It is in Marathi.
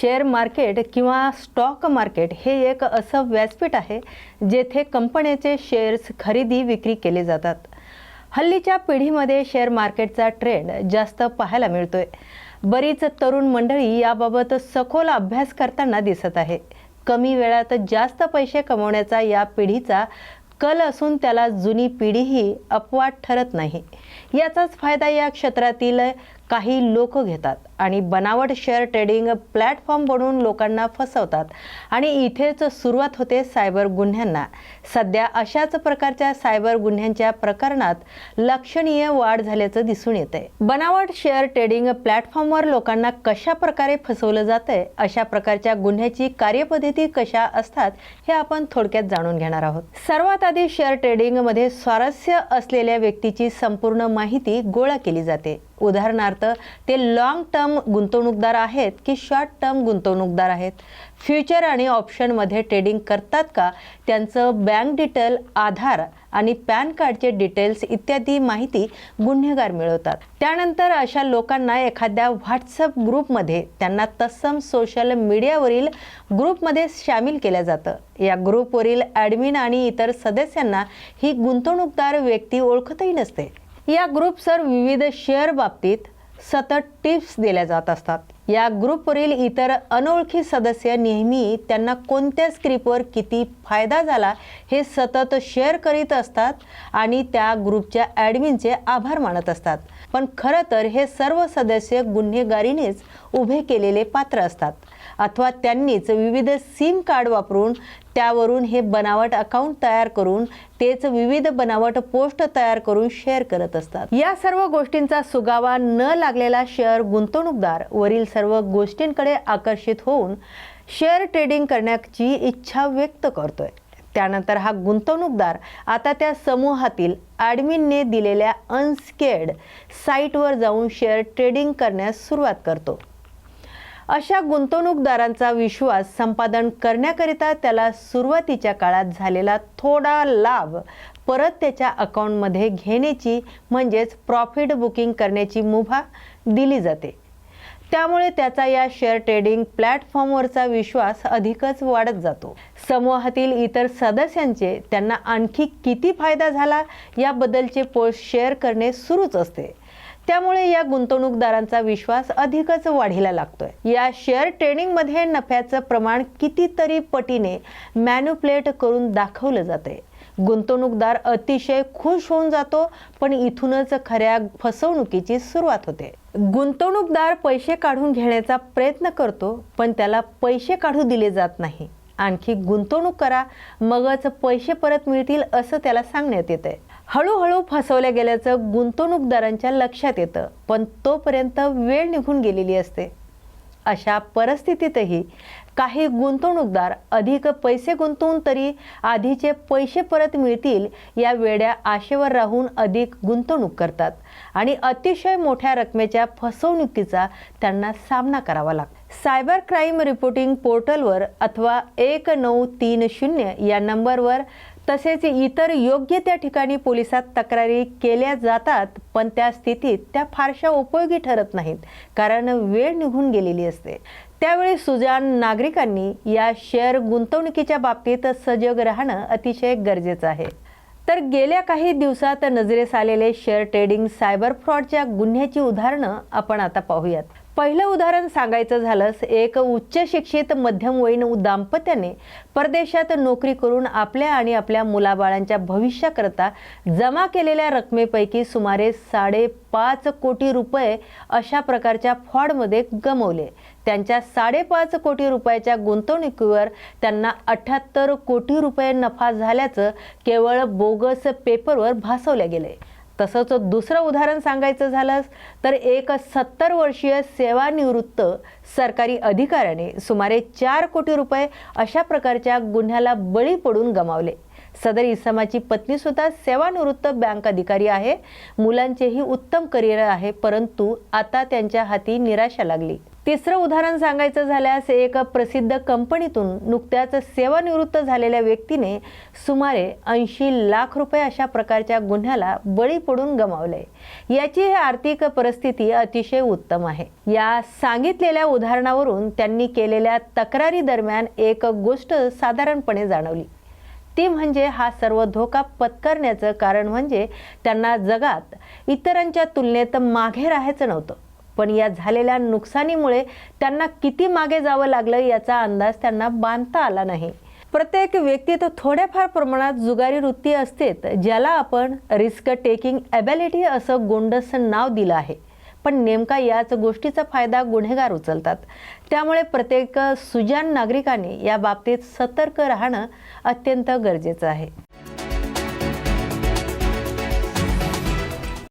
शेअर मार्केट किंवा स्टॉक मार्केट हे एक असं व्यासपीठ आहे जेथे कंपन्याचे शेअर्स खरेदी विक्री केले जातात. हल्लीच्या पिढीमध्ये शेअर मार्केटचा ट्रेंड जास्त पाहायला मिळतोय. बरीच तरुण मंडळी याबाबत सखोल अभ्यास करताना दिसत आहे. कमी वेळात जास्त पैसे कमवण्याचा या पिढीचा कल असून त्याला जुनी पिढीही अपवाद ठरत नाही. याचाच फायदा या क्षेत्रातील काही लोक घेतात आणि बनावट शेअर ट्रेडिंग प्लॅटफॉर्म बनवून लोकांना फसवतात. आणि इथेच सुरुवात होते सायबर गुन्ह्यांना. सध्या अशाच प्रकारच्या सायबर गुन्ह्यांच्या प्रकरणात लक्षणीय वाढ झाल्याचं दिसून येते बनावट शेअर ट्रेडिंग प्लॅटफॉर्मवर लोकांना कशा प्रकारे फसवलं जातंय अशा प्रकारच्या गुन्ह्याची कार्यपद्धती कशा असतात हे आपण थोडक्यात जाणून घेणार आहोत. सर्वात आधी शेअर ट्रेडिंगमध्ये स्वारस्य असलेल्या व्यक्तीची संपूर्ण माहिती गोळा केली जाते. उदाहरणार्थ ते लॉंग टर्म गुंतवणूकदार आहेत की शॉर्ट टर्म गुंतवणूकदार आहेत? फ्युचर आणि ऑप्शनमध्ये ट्रेडिंग करतात का? त्यांचं बँक डिटेल आधार आणि पॅन कार्डचे डिटेल्स इत्यादी माहिती गुन्हेगार मिळवतात. त्यानंतर अशा लोकांना एखाद्या व्हॉट्सअप ग्रुपमध्ये त्यांना तत्सम सोशल मीडियावरील ग्रुपमध्ये सामील केलं जातं. या ग्रुपवरील ॲडमिन आणि इतर सदस्यांना ही गुंतवणूकदार व्यक्ती ओळखतही नसते. या ग्रुपसर विविध शेअर बाबतीत सतत टिप्स दिल्या जात असतात. या ग्रुपवरील इतर अनोळखी सदस्य नेहमी त्यांना कोणत्या स्क्रिपवर किती फायदा झाला हे सतत शेअर करीत असतात आणि त्या ग्रुपच्या ॲडमिनचे आभार मानत असतात. पण खरं तर हे सर्व सदस्य गुन्हेगारीनेच उभे केलेले पात्र असतात. अथवा त्यांनीच विविध सिम कार्ड वापरून त्यावरून हे बनावट अकाउंट तयार करून तेच विविध बनावट पोस्ट तयार करून शेअर करत असतात. या सर्व गोष्टींचा सुगावा न लागलेला शेअर गुंतवणूकदार वरील सर्व गोष्टींकडे आकर्षित होऊन शेअर ट्रेडिंग करण्याची इच्छा व्यक्त करतोय. त्यानंतर हा गुंतवणूकदार आता त्या समूहातील ॲडमिनने दिलेल्या अनस्केड साईटवर जाऊन शेअर ट्रेडिंग करण्यास सुरुवात करतो. अशा गुंतवणूकदारांचा विश्वास संपादन करण्याकरिता त्याला सुरुवातीच्या काळात झालेला थोडा लाभ परत त्याच्या अकाउंटमध्ये घेण्याची म्हणजेच प्रॉफिट बुकिंग करण्याची मुभा दिली जाते. त्यामुळे त्याचा या शेअर ट्रेडिंग प्लॅटफॉर्मवरचा विश्वास अधिकच वाढत जातो. समूहातील इतर सदस्यांचे त्यांना आणखी किती फायदा झाला याबद्दलचे पोस्ट शेअर करणे सुरूच असते. त्यामुळे या गुंतवणूकदारांचा विश्वास अधिकच वाढीला लागतोय. या शेअर ट्रेडिंगमध्ये नफ्याचं प्रमाण कितीतरी पटीने मॅन्युप्लेट करून दाखवलं जाते गुंतवणूकदार अतिशय खुश होऊन जातो पण इथूनच खऱ्या फसवणुकीची सुरुवात होते. गुंतवणूकदार पैसे काढून घेण्याचा प्रयत्न करतो पण त्याला पैसे काढू दिले जात नाही. आणखी गुंतवणूक करा मगच पैसे परत मिळतील असं त्याला सांगण्यात येते हळूहळू फसवल्या गेल्याचं गुंतवणूकदारांच्या लक्षात येतं. पण तोपर्यंत वेळ निघून गेलेली असते. अशा परिस्थितीतही काही गुंतवणूकदार अधिक पैसे गुंतवून तरी आधीचे पैसे परत मिळतील या वेड्या आशेवर राहून अधिक गुंतवणूक करतात. आणि अतिशय मोठ्या रकमेच्या फसवणुकीचा त्यांना सामना करावा लागतो. सायबर क्राईम रिपोर्टिंग पोर्टलवर अथवा एक नऊ तीन शून्य या नंबरवर तसेच इतर योग्य त्या ठिकाणी पोलिसात तक्रारी केल्या जातात पण त्या स्थितीत त्या फारशा उपयोगी ठरत नाहीत कारण वेळ निघून गेलेली असते. त्यावेळी सुजाण नागरिकांनी या शेअर गुंतवणुकीच्या बाबतीत सजग राहणं अतिशय गरजेचं आहे. तर गेल्या काही दिवसात नजरेस आलेले शेअर ट्रेडिंग सायबर फ्रॉडच्या गुन्ह्याची उदाहरणं आपण आता पाहूयात. पहिलं उदाहरण सांगायचं झालंच. एक उच्च शिक्षित मध्यमवयीन दाम्पत्याने परदेशात नोकरी करून आपल्या आणि आपल्या मुलाबाळांच्या भविष्याकरता जमा केलेल्या रकमेपैकी सुमारे साडेपाच कोटी रुपये अशा प्रकारच्या फॉडमध्ये गमवले. त्यांच्या साडेपाच कोटी रुपयाच्या गुंतवणुकीवर त्यांना अठ्ठ्याहत्तर कोटी रुपये नफा झाल्याचं केवळ बोगस पेपरवर भासवले गेले. तसंच दुसरं उदाहरण सांगायचं झालंच तर एक सत्तर वर्षीय सेवानिवृत्त सरकारी अधिकाऱ्याने सुमारे चार कोटी रुपये अशा प्रकारच्या गुन्ह्याला बळी पडून गमावले. सदर इसमाची पत्नी सुद्धा सेवानिवृत्त बँक अधिकारी आहे. मुलांचेही उत्तम करिअर आहे परंतु आता त्यांच्या हाती निराशा लागली. तिसरं उदाहरण सांगायचं झाल्यास एक प्रसिद्ध कंपनीतून नुकत्याच सेवानिवृत्त झालेल्या व्यक्तीने सुमारे ऐंशी लाख रुपये अशा प्रकारच्या गुन्ह्याला बळी पडून गमावले. याची ही आर्थिक परिस्थिती अतिशय उत्तम आहे. या सांगितलेल्या उदाहरणावरून त्यांनी केलेल्या तक्रारी दरम्यान एक गोष्ट साधारणपणे जाणवली. ती म्हणजे हा सर्व धोका पत्करण्याचं कारण म्हणजे त्यांना जगात इतरांच्या तुलनेत मागे राहायचं नव्हतं. पण या झालेल्या नुकसानीमुळे त्यांना किती मागे जावं लागलं याचा अंदाज त्यांना बांधता आला नाही. प्रत्येक व्यक्तीत थोड्याफार प्रमाणात जुगारी वृत्ती असतेत ज्याला आपण रिस्क टेकिंग ॲबिलिटी असं गोंडस नाव दिलं आहे. पण नेमका याच गोष्टीचा फायदा गुन्हेगार उचलतात. त्यामुळे प्रत्येक सुजान नागरिकाने या बाबतीत सतर्क राहणं अत्यंत गरजेचं आहे.